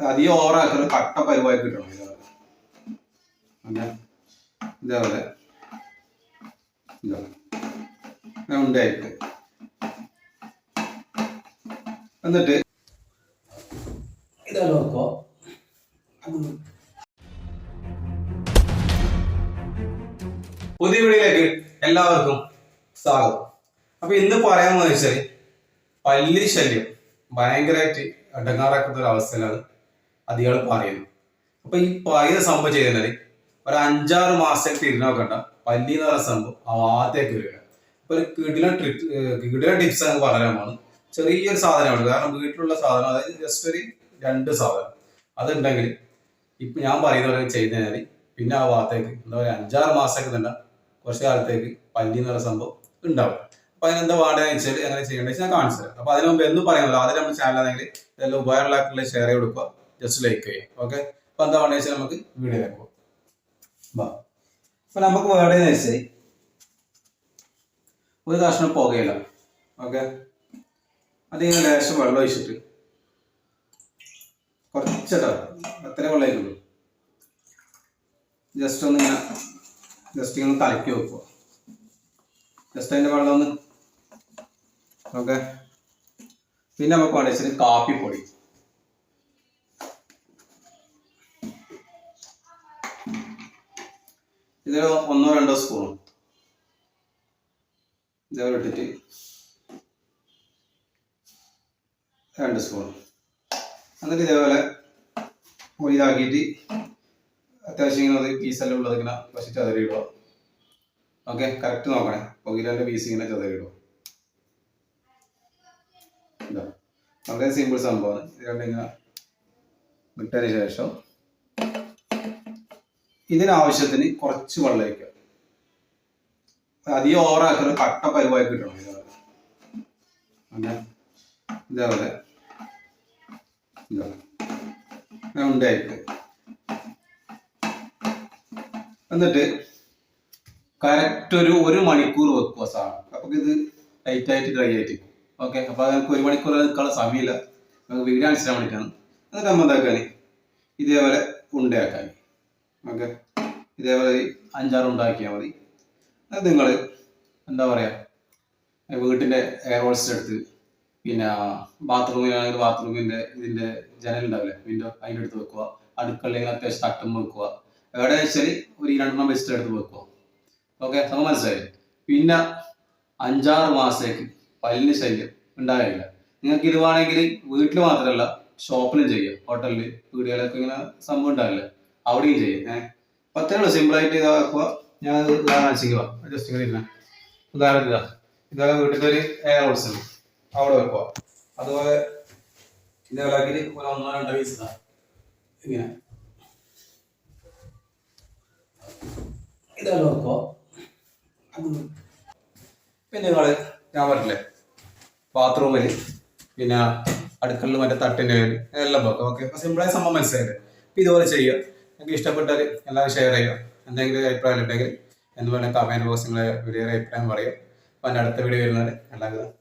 അധികം ഓവറാക്കുന്ന കട്ട പരുവായി കിട്ടണം. ഇതേപോലെ അങ്ങനെ ഇതേപോലെ ഉണ്ടായിട്ട് എന്നിട്ട് ഇതേപോലെ വെക്കോ പുതിയ വീടിലേക്ക് എല്ലാവർക്കും സ്വാഗതം. അപ്പൊ ഇന്ന് പറയാമെന്ന് വെച്ചാൽ പല്ലി ശല്യം ഭയങ്കരമായിട്ട് ഇടങ്ങാറാക്കുന്ന ഒരു അവസ്ഥയിലാണ്. അധികം പറയുന്നത് അപ്പൊ ഈ പറയുന്ന സംഭവം ചെയ്താൽ ഒരു അഞ്ചാറ് മാസത്തേക്ക് തിരിഞ്ഞു നോക്കണ്ട. പല്ലി എന്ന് പറയുന്ന സംഭവം ആദ്യത്തേക്ക് വരിക. അപ്പൊ ഒരു കിടിലൻ ട്രിപ്പ് കിടിലൻ ടിപ്സ് അങ്ങ് പറയാനാണ് ചെറിയൊരു സാധനമാണ്. കാരണം വീട്ടിലുള്ള സാധനം അതായത് ജസ്റ്റ് ഒരു രണ്ട് സാധനം. അതുണ്ടെങ്കിൽ ഇപ്പൊ ഞാൻ പറയുന്ന പോലെ ചെയ്തു പിന്നെ ആ ഭാഗത്തേക്ക് എന്താ പറയുക അഞ്ചാറ് മാസമൊക്കെ തന്നെ കുറച്ച് കാലത്തേക്ക് പല്ലി എന്ന് പറയുന്ന സംഭവം ഉണ്ടാവും. അപ്പൊ അതിനെന്താ വേണ്ടതെന്ന് വെച്ചാൽ എങ്ങനെ ചെയ്യേണ്ടത് ഞാൻ കാണിച്ചു തരാം. അപ്പൊ അതിന് മുമ്പ് എന്ന് പറയുന്നത് ആദ്യം നമ്മുടെ ചാനലാണെങ്കിൽ ഇതെല്ലാം ഉപകാരമുള്ള ഷെയർ ചെയ്ത് കൊടുക്കുക. ജസ്റ്റ് ലൈക്ക് ചെയ്യും ഓക്കെ അപ്പൊ എന്താ വേണ്ടത് വെച്ചാൽ നമുക്ക് വീഡിയോ പോകാം അപ്പൊ നമുക്ക് വേണ്ടതെന്ന് വെച്ചാൽ ഒരു കഷ്ണം പുകയില്ല ഓക്കെ അതിങ്ങനെ ലേശം വെള്ളം ഒഴിച്ചിട്ട് കുറച്ചിട്ടോ അത്ര വെള്ളമായിട്ടുള്ളൂ ജസ്റ്റ് ഒന്ന് ഇങ്ങനെ ജസ്റ്റ് ഇങ്ങനെ കലക്കി വെക്കുക. ജസ്റ്റ് അതിന്റെ വെള്ളം ഒന്ന് ഓക്കെ പിന്നെ നമുക്ക് വേണ്ട വെച്ചാൽ കാപ്പിപ്പൊടി. ഇതിൽ ഒന്നോ രണ്ടോ സ്പൂൺ. ഇതേപോലെ ഇട്ടിട്ട്. രണ്ട് സ്പൂൺ. എന്നിട്ട് ഇതേപോലെ ഇതാക്കിയിട്ട് അത്യാവശ്യം ഇങ്ങനെ അത് പീസെല്ലാം ഉള്ളത് ഇങ്ങനെ കുറച്ച് ചതറിയിടുക. ഓക്കെ കറക്റ്റ് നോക്കണേ. പുകയിലെ പീസ് ഇങ്ങനെ ചതറിയിടുക. ഇതാ. വളരെ സിമ്പിൾ സംഭവമാണ്. ഇത് രണ്ടിങ്ങനെ വിട്ടതിന് ശേഷം ഇതിനാവശ്യത്തിന് കുറച്ച് വെള്ളം ഒഴിക്കുക. അധികം ഓവറാക്കുന്ന കട്ട പരുവായി കിട്ടണം. ഇതേപോലെ. ഇതേപോലെ. ഉണ്ടായിട്ട്. എന്നിട്ട് കറക്റ്റ് ഒരു ഒരു മണിക്കൂർ വെക്കുക സാധനം അപ്പൊ ഇത് ലൈറ്റ് ആയിട്ട് ഡ്രൈ ആയിട്ട് ഓക്കെ അപ്പൊ നമുക്ക് ഒരു മണിക്കൂർ നിൽക്കാനുള്ള സമയമില്ല. നമുക്ക് വീഡിയോ കാണിച്ചാൽ വേണ്ടിയിട്ടാണ്. എന്നിട്ട് നമ്മൾ എന്താക്കാൻ ഇതേപോലെ ഉണ്ടയാക്കാൻ ഓക്കെ ഇതേപോലെ ഒരു അഞ്ചാറ് ഉണ്ടാക്കിയാൽ മതി. അത് നിങ്ങൾ എന്താ പറയുക വീട്ടിന്റെ എയർ ഹോൾസ് എടുത്ത് പിന്നെ ബാത്റൂമിലാണെങ്കിൽ ബാത്റൂമിന്റെ ഇതിന്റെ ജനൽ ഉണ്ടാവില്ലേ വിൻഡോ അതിന്റെ അടുത്ത് വെക്കുക. അടുക്കളയിൽ അത്യാവശ്യം തട്ടും വെക്കുക. എവിടെ വെച്ചാൽ ഒരു രണ്ടെണ്ണം ബെസ്റ്റ് എടുത്ത് വെക്കുക. ഓക്കെ നമുക്ക് മനസ്സിലായി. പിന്നെ അഞ്ചാറ് മാസത്തേക്ക് പല്ലിന് ശല്യം ഉണ്ടാകില്ല നിങ്ങൾക്ക് ഇത് വേണമെങ്കിൽ വീട്ടിൽ മാത്രമല്ല ഷോപ്പിലും ചെയ്യാം. ഹോട്ടലിൽ വീടുകളിലൊക്കെ ഇങ്ങനെ സംഭവം ഉണ്ടാവില്ല? അവിടെയും ചെയ്യും. ഏഹ് അപ്പൊ അത്രേ ഉള്ളൂ. സിമ്പിളായിട്ട് ഇതാക്കുക ഞാൻ ചെയ്യുക ജസ്റ്റ് ഇങ്ങനെ ഇരുന്ന ഉദാഹരണം ഇതാ. വീട്ടിലത്തെ ഒരു എയർ ഹോൾസ് ഉണ്ട് അവിടെ വെക്കുക അതുപോലെ ഇതേപോലെ ആക്കിയിട്ട് ഒരു ഒന്നോ രണ്ടോ പീസ് ഇങ്ങനെ. ഇതെല്ലാം വെക്കുക പിന്നെ നിങ്ങൾ ഞാൻ പറഞ്ഞില്ലേ? ബാത്റൂമിൽ പിന്നെ അടുക്കളയിൽ മറ്റേ തട്ടിന്റെ എല്ലാം വെക്കുക ഓക്കെ സിമ്പിളായ സംഭവം മനസ്സിലായില്ലേ? ഇതുപോലെ ചെയ്യുക. നിങ്ങൾക്ക് ഇഷ്ടപ്പെട്ടാൽ എല്ലാവരും ഷെയർ ചെയ്യുക. എന്തെങ്കിലും അഭിപ്രായം ഉണ്ടെങ്കിൽ എന്ന് വേണമെങ്കിൽ കമന്റ് ബോക്സ് നിങ്ങളെ വീഡിയോ അഭിപ്രായം പറയുക അപ്പോൾ എന്റെ അടുത്ത വീഡിയോ വരുന്നത് എല്ലാവരും